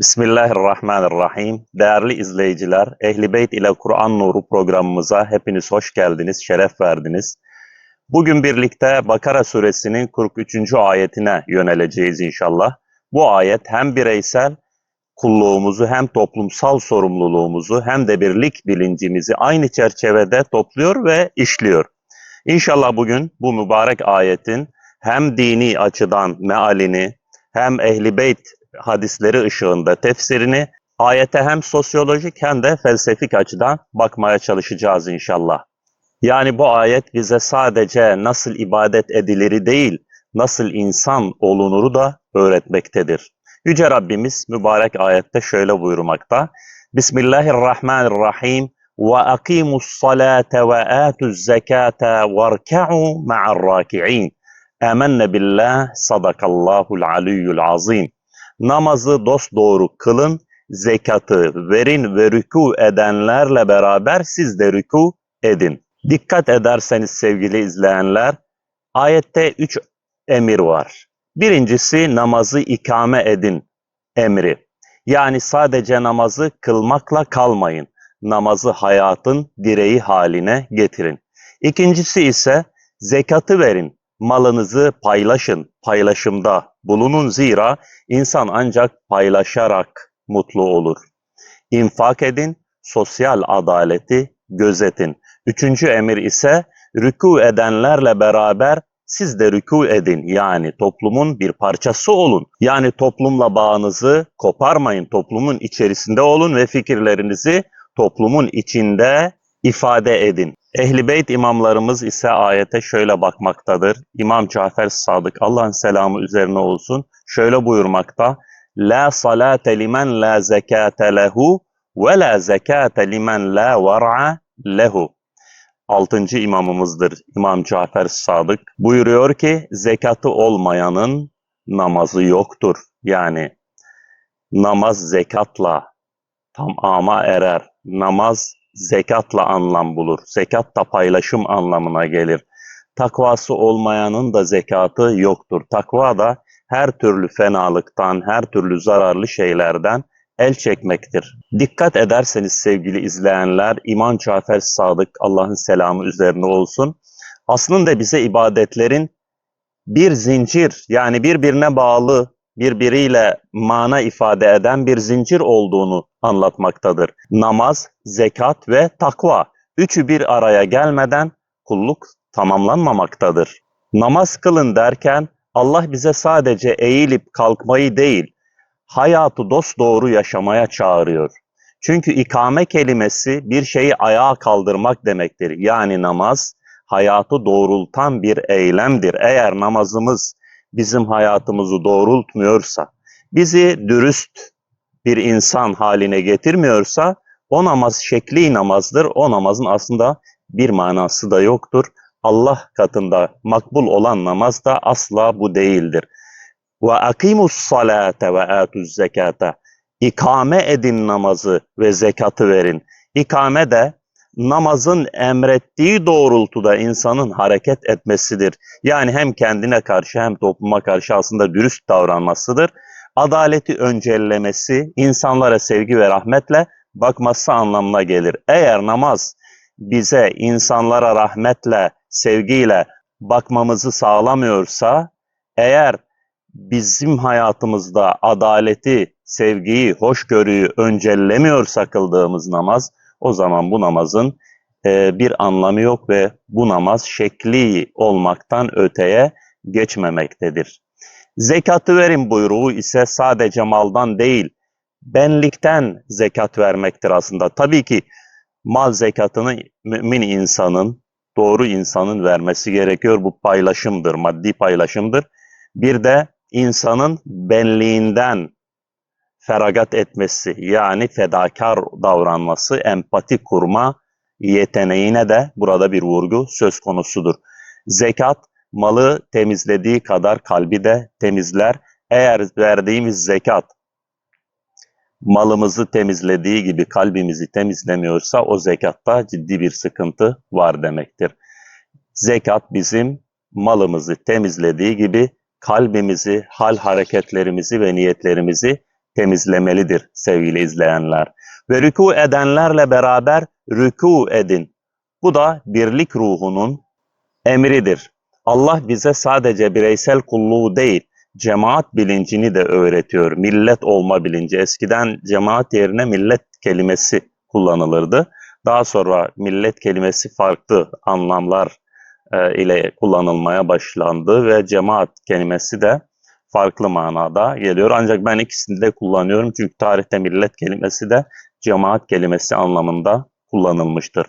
Bismillahirrahmanirrahim. Değerli izleyiciler, Ehli Beyt ile Kur'an Nuru programımıza hepiniz hoş geldiniz, şeref verdiniz. Bugün birlikte Bakara suresinin 43. ayetine yöneleceğiz inşallah. Bu ayet hem bireysel kulluğumuzu hem toplumsal sorumluluğumuzu hem de birlik bilincimizi aynı çerçevede topluyor ve işliyor. İnşallah bugün bu mübarek ayetin hem dini açıdan mealini hem Ehli Beyt hadisleri ışığında tefsirini ayete hem sosyolojik hem de felsefik açıdan bakmaya çalışacağız inşallah. Yani bu ayet bize sadece nasıl ibadet ediliri değil, nasıl insan olunuru da öğretmektedir. Yüce Rabbimiz mübarek ayette şöyle buyurmakta. Bismillahirrahmanirrahim. Ve akimus salate ve atuz zekate verka'u ma'ar raki'in. Amenne billah sadakallahul aliyyul azim. Namazı dosdoğru kılın, zekatı verin ve rükû edenlerle beraber siz de rükû edin. Dikkat ederseniz sevgili izleyenler, ayette üç emir var. Birincisi namazı ikame edin emri. Yani sadece namazı kılmakla kalmayın. Namazı hayatın direği haline getirin. İkincisi ise zekatı verin. Malınızı paylaşın, paylaşımda bulunun zira insan ancak paylaşarak mutlu olur. İnfak edin, sosyal adaleti gözetin. Üçüncü emir ise rükû edenlerle beraber siz de rükû edin. Yani toplumun bir parçası olun. Yani toplumla bağınızı koparmayın. Toplumun içerisinde olun ve fikirlerinizi toplumun içinde ifade edin. Ehli Beyt imamlarımız ise ayete şöyle bakmaktadır. İmam Cafer Sadık Allah'ın selamı üzerine olsun. Şöyle buyurmakta. La salate limen la zekate lehu ve la zekate limen la var'a lehu. Altıncı imamımızdır İmam Cafer Sadık. Buyuruyor ki zekatı olmayanın namazı yoktur. Yani namaz zekatla tamama erer. Namaz zekatla anlam bulur. Zekat da paylaşım anlamına gelir. Takvası olmayanın da zekatı yoktur. Takva da her türlü fenalıktan, her türlü zararlı şeylerden el çekmektir. Dikkat ederseniz sevgili izleyenler, İmam Cafer Sadık Allah'ın selamı üzerine olsun. Aslında bize ibadetlerin bir zincir yani birbirine bağlı birbiriyle mana ifade eden bir zincir olduğunu anlatmaktadır. Namaz, zekat ve takva. Üçü bir araya gelmeden kulluk tamamlanmamaktadır. Namaz kılın derken Allah bize sadece eğilip kalkmayı değil, hayatı dosdoğru yaşamaya çağırıyor. Çünkü ikame kelimesi bir şeyi ayağa kaldırmak demektir. Yani namaz hayatı doğrultan bir eylemdir. Eğer namazımız bizim hayatımızı doğrultmuyorsa, bizi dürüst bir insan haline getirmiyorsa o namaz şekli namazdır. O namazın aslında bir manası da yoktur. Allah katında makbul olan namaz da asla bu değildir. Ve akimus salate ve atuz zekata. İkame edin namazı ve zekatı verin. İkame de namazın emrettiği doğrultuda insanın hareket etmesidir. Yani hem kendine karşı hem topluma karşı aslında dürüst davranmasıdır. Adaleti öncellemesi, insanlara sevgi ve rahmetle bakması anlamına gelir. Eğer namaz bize insanlara rahmetle, sevgiyle bakmamızı sağlamıyorsa, eğer bizim hayatımızda adaleti, sevgiyi, hoşgörüyü öncellemiyorsa kıldığımız namaz, o zaman bu namazın e, bir anlamı yok ve bu namaz şekli olmaktan öteye geçmemektedir. Zekatı verin buyruğu ise sadece maldan değil, benlikten zekat vermektir aslında. Tabii ki mal zekatını mümin insanın, doğru insanın vermesi gerekiyor. Bu paylaşımdır, maddi paylaşımdır. Bir de insanın benliğinden feragat etmesi yani fedakar davranması, empati kurma yeteneğine de burada bir vurgu söz konusudur. Zekat malı temizlediği kadar kalbi de temizler. Eğer verdiğimiz zekat malımızı temizlediği gibi kalbimizi temizlemiyorsa o zekatta ciddi bir sıkıntı var demektir. Zekat bizim malımızı temizlediği gibi kalbimizi, hal hareketlerimizi ve niyetlerimizi temizlemelidir sevgili izleyenler. Ve rükû edenlerle beraber rükû edin. Bu da birlik ruhunun emridir. Allah bize sadece bireysel kulluğu değil, cemaat bilincini de öğretiyor. Millet olma bilinci. Eskiden cemaat yerine millet kelimesi kullanılırdı. Daha sonra millet kelimesi farklı anlamlar e, ile kullanılmaya başlandı ve cemaat kelimesi de farklı manada geliyor. Ancak ben ikisini de kullanıyorum çünkü tarihte millet kelimesi de cemaat kelimesi anlamında kullanılmıştır.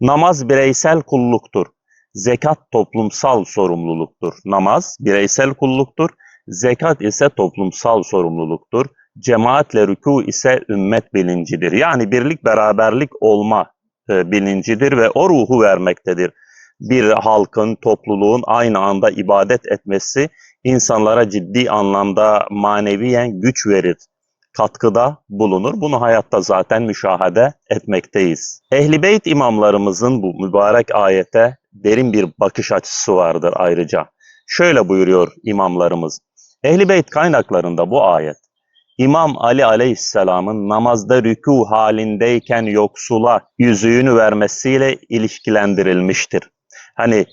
Namaz bireysel kulluktur. Zekat toplumsal sorumluluktur. Namaz bireysel kulluktur. Zekat ise toplumsal sorumluluktur. Cemaatle rükû ise ümmet bilincidir. Yani birlik beraberlik olma e, bilincidir ve o ruhu vermektedir. Bir halkın, topluluğun aynı anda ibadet etmesi insanlara ciddi anlamda maneviyen güç verir, katkıda bulunur. Bunu hayatta zaten müşahede etmekteyiz. Ehli Beyt imamlarımızın bu mübarek ayete derin bir bakış açısı vardır ayrıca. Şöyle buyuruyor imamlarımız. Ehli Beyt kaynaklarında bu ayet İmam Ali Aleyhisselam'ın namazda rükû halindeyken yoksula yüzüğünü vermesiyle ilişkilendirilmiştir. Hani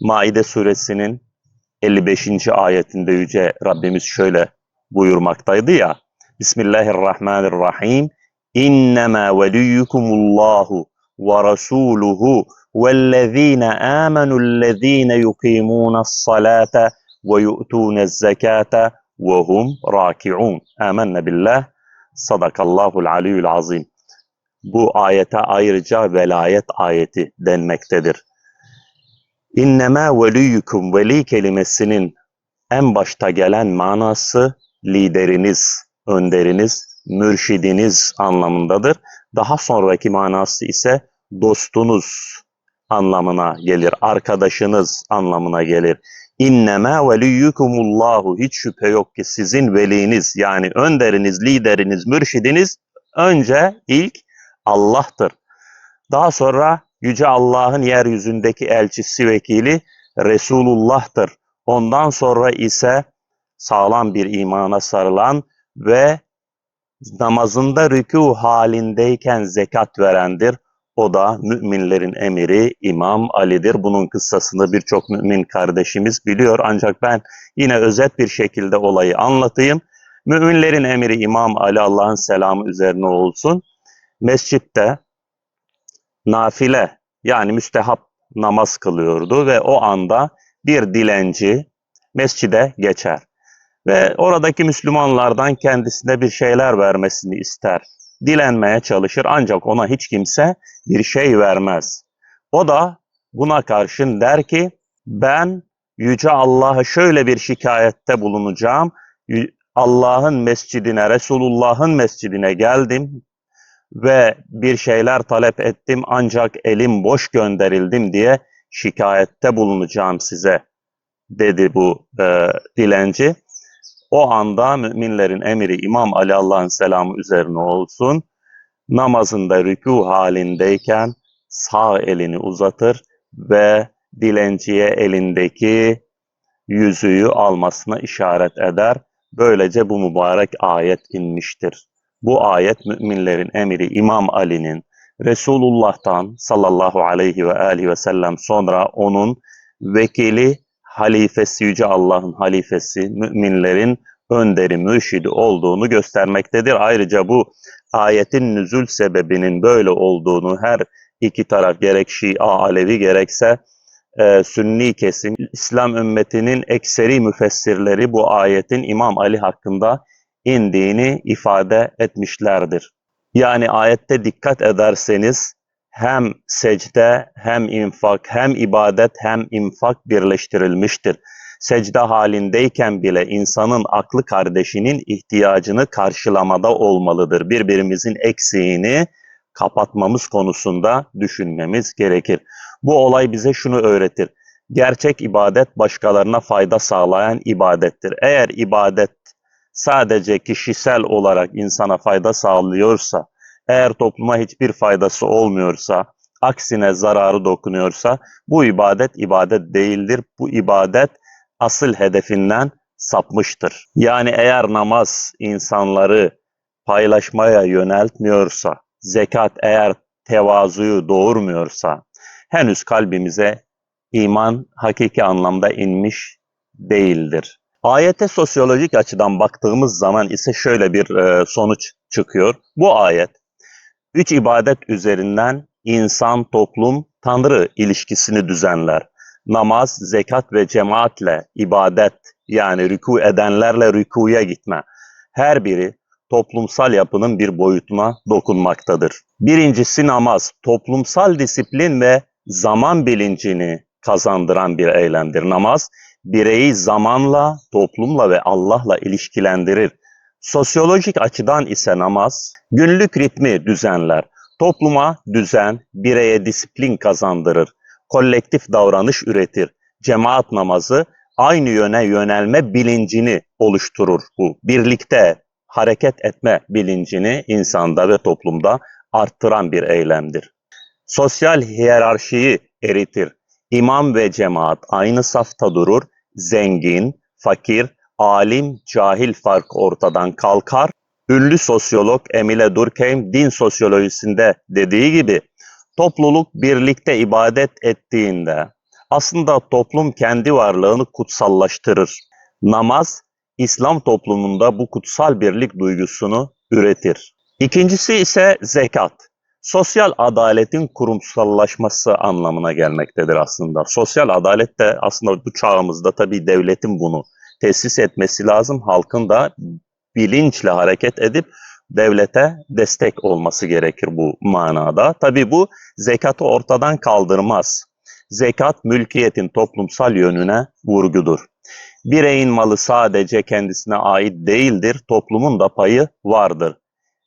Maide suresinin 55. ayetinde Yüce Rabbimiz şöyle buyurmaktaydı ya. Bismillahirrahmanirrahim. İnnemâ veliyyukumullahu ve rasûluhu vellezîne âmenüllezîne yukîmûne's-salâte ve yu'tûne'z-zekâte ve hum raki'un. Âmenne billah. Sadakallahul aliyyul azim. Bu ayete ayrıca velayet ayeti denmektedir. İnnemâ veliyyukum veli kelimesinin en başta gelen manası lideriniz, önderiniz, mürşidiniz anlamındadır. Daha sonraki manası ise dostunuz anlamına gelir, arkadaşınız anlamına gelir. İnnemâ veliyyukumullahu hiç şüphe yok ki sizin veliniz yani önderiniz, lideriniz, mürşidiniz önce ilk Allah'tır. Daha sonra Yüce Allah'ın yeryüzündeki elçisi vekili Resulullah'tır. Ondan sonra ise sağlam bir imana sarılan ve namazında rükû halindeyken zekat verendir. O da müminlerin emiri İmam Ali'dir. Bunun kıssasını birçok mümin kardeşimiz biliyor. Ancak ben yine özet bir şekilde olayı anlatayım. Müminlerin emiri İmam Ali Allah'ın selamı üzerine olsun. Mescitte nafile yani müstehap namaz kılıyordu ve o anda bir dilenci mescide geçer ve oradaki Müslümanlardan kendisine bir şeyler vermesini ister. Dilenmeye çalışır ancak ona hiç kimse bir şey vermez. O da buna karşın der ki ben Yüce Allah'a şöyle bir şikayette bulunacağım. Allah'ın mescidine, Resulullah'ın mescidine geldim ve bir şeyler talep ettim ancak elim boş gönderildim diye şikayette bulunacağım size dedi bu e, dilenci. O anda müminlerin emiri İmam Ali Allah'ın selamı üzerine olsun namazında rükû halindeyken sağ elini uzatır ve dilenciye elindeki yüzüğü almasına işaret eder. Böylece bu mübarek ayet inmiştir. Bu ayet müminlerin emiri İmam Ali'nin Resulullah'tan sallallahu aleyhi ve aleyhi ve sellem sonra onun vekili halifesi, Yüce Allah'ın halifesi, müminlerin önderi, mürşidi olduğunu göstermektedir. Ayrıca bu ayetin nüzul sebebinin böyle olduğunu her iki taraf gerek Şia, Alevi gerekse e, Sünni kesim, İslam ümmetinin ekseri müfessirleri bu ayetin İmam Ali hakkında indiğini ifade etmişlerdir. Yani ayette dikkat ederseniz hem secde hem infak hem ibadet hem infak birleştirilmiştir. Secde halindeyken bile insanın aklı kardeşinin ihtiyacını karşılamada olmalıdır. Birbirimizin eksiğini kapatmamız konusunda düşünmemiz gerekir. Bu olay bize şunu öğretir. Gerçek ibadet başkalarına fayda sağlayan ibadettir. Eğer ibadet sadece kişisel olarak insana fayda sağlıyorsa, eğer topluma hiçbir faydası olmuyorsa, aksine zararı dokunuyorsa bu ibadet ibadet değildir. Bu ibadet asıl hedefinden sapmıştır. Yani eğer namaz insanları paylaşmaya yöneltmiyorsa, zekat eğer tevazuyu doğurmuyorsa, henüz kalbimize iman hakiki anlamda inmiş değildir. Ayete sosyolojik açıdan baktığımız zaman ise şöyle bir e, sonuç çıkıyor. Bu ayet üç ibadet üzerinden insan, toplum, Tanrı ilişkisini düzenler. Namaz, zekat ve cemaatle ibadet yani rükû edenlerle rükuya gitme. Her biri toplumsal yapının bir boyutuna dokunmaktadır. Birincisi namaz, toplumsal disiplin ve zaman bilincini kazandıran bir eylemdir. Namaz, bireyi zamanla, toplumla ve Allah'la ilişkilendirir. Sosyolojik açıdan ise namaz, günlük ritmi düzenler. Topluma düzen, bireye disiplin kazandırır. Kolektif davranış üretir. Cemaat namazı aynı yöne yönelme bilincini oluşturur bu. Birlikte hareket etme bilincini insanda ve toplumda arttıran bir eylemdir. Sosyal hiyerarşiyi eritir. İmam ve cemaat aynı safta durur. Zengin, fakir, alim, cahil fark ortadan kalkar. Ünlü sosyolog Emile Durkheim din sosyolojisinde dediği gibi topluluk birlikte ibadet ettiğinde aslında toplum kendi varlığını kutsallaştırır. Namaz İslam toplumunda bu kutsal birlik duygusunu üretir. İkincisi ise zekat. Sosyal adaletin kurumsallaşması anlamına gelmektedir aslında. Sosyal adalet de aslında bu çağımızda tabii devletin bunu tesis etmesi lazım. Halkın da bilinçle hareket edip devlete destek olması gerekir bu manada. Tabii bu zekatı ortadan kaldırmaz. Zekat mülkiyetin toplumsal yönüne vurgudur. Bireyin malı sadece kendisine ait değildir, toplumun da payı vardır.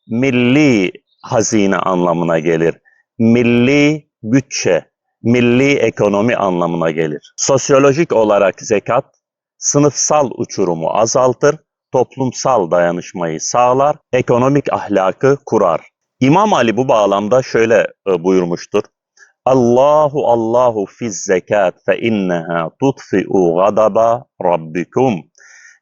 Milli hazine anlamına gelir. Milli bütçe, milli ekonomi anlamına gelir. Sosyolojik olarak zekat sınıfsal uçurumu azaltır, toplumsal dayanışmayı sağlar, ekonomik ahlakı kurar. İmam Ali bu bağlamda şöyle e, buyurmuştur. Allahu Allahu fiz zekat fe inneha tutfi'u gadaba rabbikum.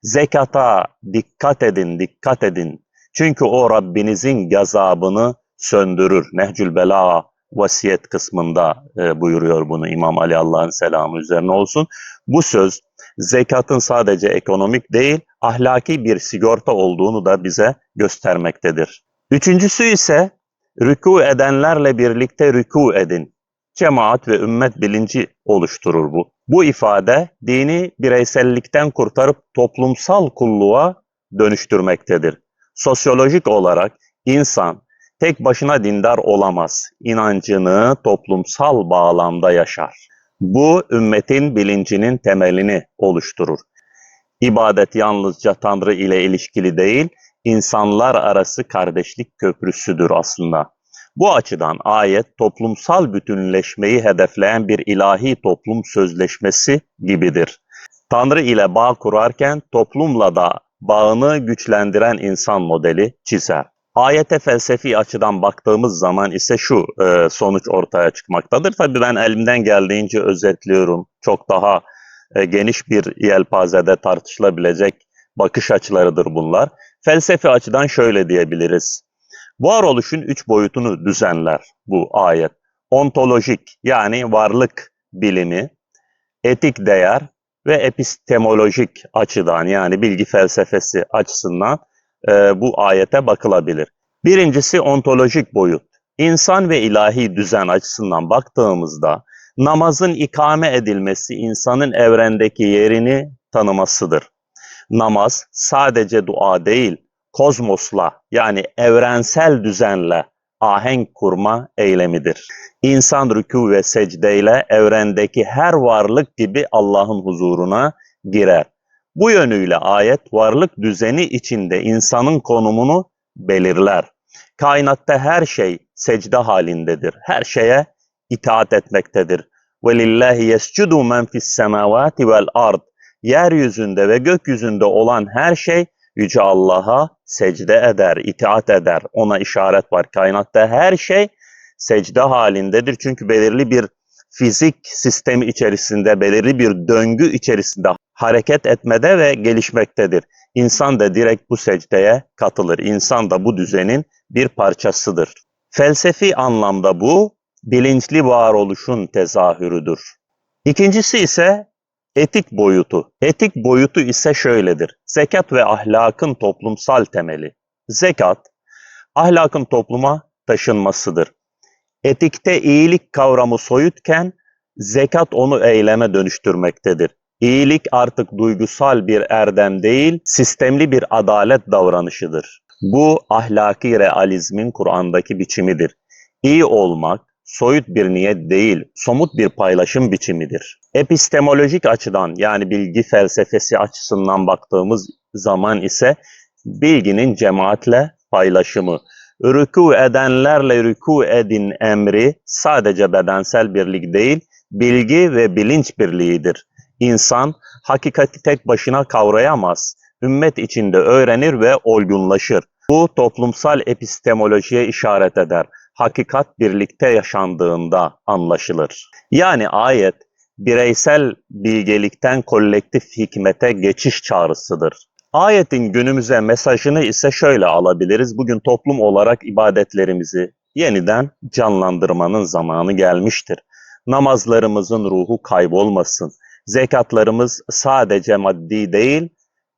Zekata dikkat edin, dikkat edin. Çünkü o Rabbinizin gazabını söndürür. Nehcül Bela vasiyet kısmında e, buyuruyor bunu İmam Ali Allah'ın selamı üzerine olsun. Bu söz zekatın sadece ekonomik değil, ahlaki bir sigorta olduğunu da bize göstermektedir. Üçüncüsü ise rükû edenlerle birlikte rükû edin. Cemaat ve ümmet bilinci oluşturur bu. Bu ifade dini bireysellikten kurtarıp toplumsal kulluğa dönüştürmektedir. Sosyolojik olarak insan tek başına dindar olamaz. İnancını toplumsal bağlamda yaşar. Bu ümmetin bilincinin temelini oluşturur. İbadet yalnızca Tanrı ile ilişkili değil, insanlar arası kardeşlik köprüsüdür aslında. Bu açıdan ayet toplumsal bütünleşmeyi hedefleyen bir ilahi toplum sözleşmesi gibidir. Tanrı ile bağ kurarken toplumla da bağını güçlendiren insan modeli çizer. Ayete felsefi açıdan baktığımız zaman ise şu e, sonuç ortaya çıkmaktadır. Tabii ben elimden geldiğince özetliyorum. Çok daha e, geniş bir yelpazede tartışılabilecek bakış açılarıdır bunlar. Felsefi açıdan şöyle diyebiliriz. Varoluşun üç boyutunu düzenler bu ayet. Ontolojik yani varlık bilimi, etik değer ve epistemolojik açıdan yani bilgi felsefesi açısından e, bu ayete bakılabilir. Birincisi ontolojik boyut. İnsan ve ilahi düzen açısından baktığımızda namazın ikame edilmesi insanın evrendeki yerini tanımasıdır. Namaz sadece dua değil, kozmosla yani evrensel düzenle ahenk kurma eylemidir. İnsan rükû ve secdeyle evrendeki her varlık gibi Allah'ın huzuruna girer. Bu yönüyle ayet varlık düzeni içinde insanın konumunu belirler. Kainatta her şey secde halindedir. Her şeye itaat etmektedir. Yescudu men fis semavati vel ard. Yeryüzünde ve gökyüzünde olan her şey Yüce Allah'a secde eder, itaat eder. Ona işaret var. Kainatta her şey secde halindedir. Çünkü belirli bir fizik sistemi içerisinde, belirli bir döngü içerisinde hareket etmede ve gelişmektedir. İnsan da direkt bu secdeye katılır. İnsan da bu düzenin bir parçasıdır. Felsefi anlamda bu bilinçli varoluşun tezahürüdür. İkincisi ise etik boyutu. Etik boyutu ise şöyledir. Zekat ve ahlakın toplumsal temeli. Zekat, ahlakın topluma taşınmasıdır. Etikte iyilik kavramı soyutken zekat onu eyleme dönüştürmektedir. İyilik artık duygusal bir erdem değil, sistemli bir adalet davranışıdır. Bu ahlaki realizmin Kur'an'daki biçimidir. İyi olmak soyut bir niyet değil, somut bir paylaşım biçimidir. Epistemolojik açıdan yani bilgi felsefesi açısından baktığımız zaman ise bilginin cemaatle paylaşımı. Rükû edenlerle rükû edin emri sadece bedensel birlik değil, bilgi ve bilinç birliğidir. İnsan hakikati tek başına kavrayamaz. Ümmet içinde öğrenir ve olgunlaşır. Bu toplumsal epistemolojiye işaret eder. Hakikat birlikte yaşandığında anlaşılır. Yani ayet bireysel bilgelikten kolektif hikmete geçiş çağrısıdır. Ayetin günümüze mesajını ise şöyle alabiliriz. Bugün toplum olarak ibadetlerimizi yeniden canlandırmanın zamanı gelmiştir. Namazlarımızın ruhu kaybolmasın. Zekatlarımız sadece maddi değil,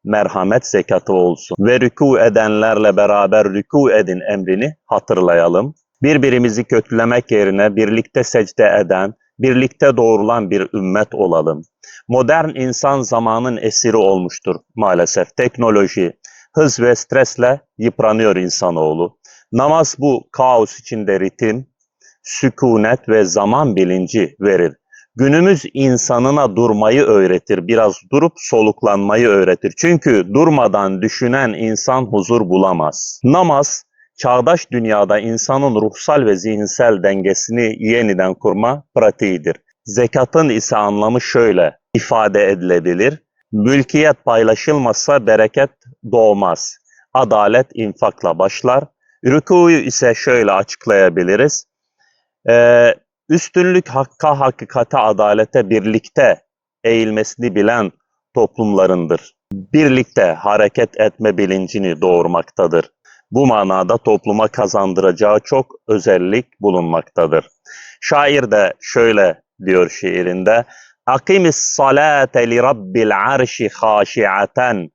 merhamet zekatı olsun. Ve rükû edenlerle beraber rükû edin emrini hatırlayalım. Birbirimizi kötülemek yerine birlikte secde eden, birlikte doğrulan bir ümmet olalım. Modern insan zamanın esiri olmuştur maalesef. Teknoloji, hız ve stresle yıpranıyor insanoğlu. Namaz bu kaos içinde ritim, sükunet ve zaman bilinci verir. Günümüz insanına durmayı öğretir, biraz durup soluklanmayı öğretir. Çünkü durmadan düşünen insan huzur bulamaz. Namaz, çağdaş dünyada insanın ruhsal ve zihinsel dengesini yeniden kurma pratiğidir. Zekatın ise anlamı şöyle ifade edilebilir. Mülkiyet paylaşılmazsa bereket doğmaz. Adalet infakla başlar. Rükuyu ise şöyle açıklayabiliriz. Ee, üstünlük hakka, hakikate, adalete birlikte eğilmesini bilen toplumlarındır. Birlikte hareket etme bilincini doğurmaktadır. Bu manada topluma kazandıracağı çok özellik bulunmaktadır. Şair de şöyle diyor şiirinde, Akimis salate li rabbil arşi haşi'aten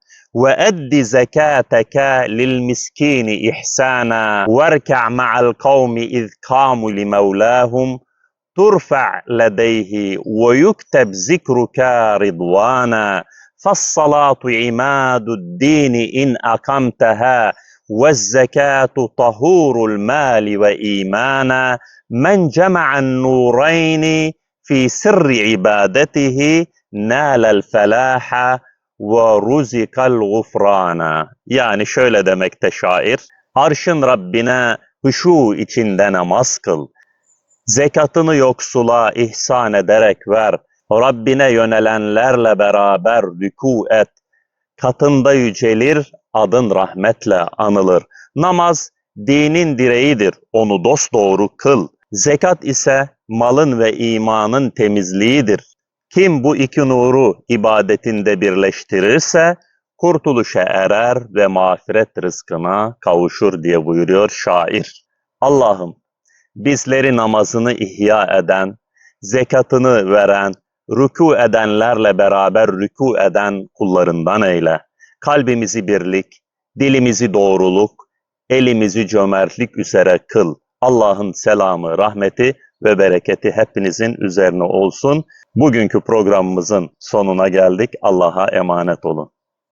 lil miskini ihsana verka ma'al kavmi iz kamu li mevlahum ترفع لديه ويكتب ذكرك رضوانا. فالصلاة عماد الدين إن أقمتها والزكاة طهور المال وإيمانا. من جمع النورين في سر عبادته نال الفلاح ورزق الغفران. Yani şöyle demekte şair, arşın Rabbine huşu içinde namaz kıl. Zekatını yoksula ihsan ederek ver. Rabbine yönelenlerle beraber rükû et. Katında yücelir, adın rahmetle anılır. Namaz dinin direğidir, onu dosdoğru kıl. Zekat ise malın ve imanın temizliğidir. Kim bu iki nuru ibadetinde birleştirirse kurtuluşa erer ve mağfiret rızkına kavuşur diye buyuruyor şair. Allah'ım bizleri namazını ihya eden, zekatını veren, rükû edenlerle beraber rükû eden kullarından eyle. Kalbimizi birlik, dilimizi doğruluk, elimizi cömertlik üzere kıl. Allah'ın selamı, rahmeti ve bereketi hepinizin üzerine olsun. Bugünkü programımızın sonuna geldik. Allah'a emanet olun.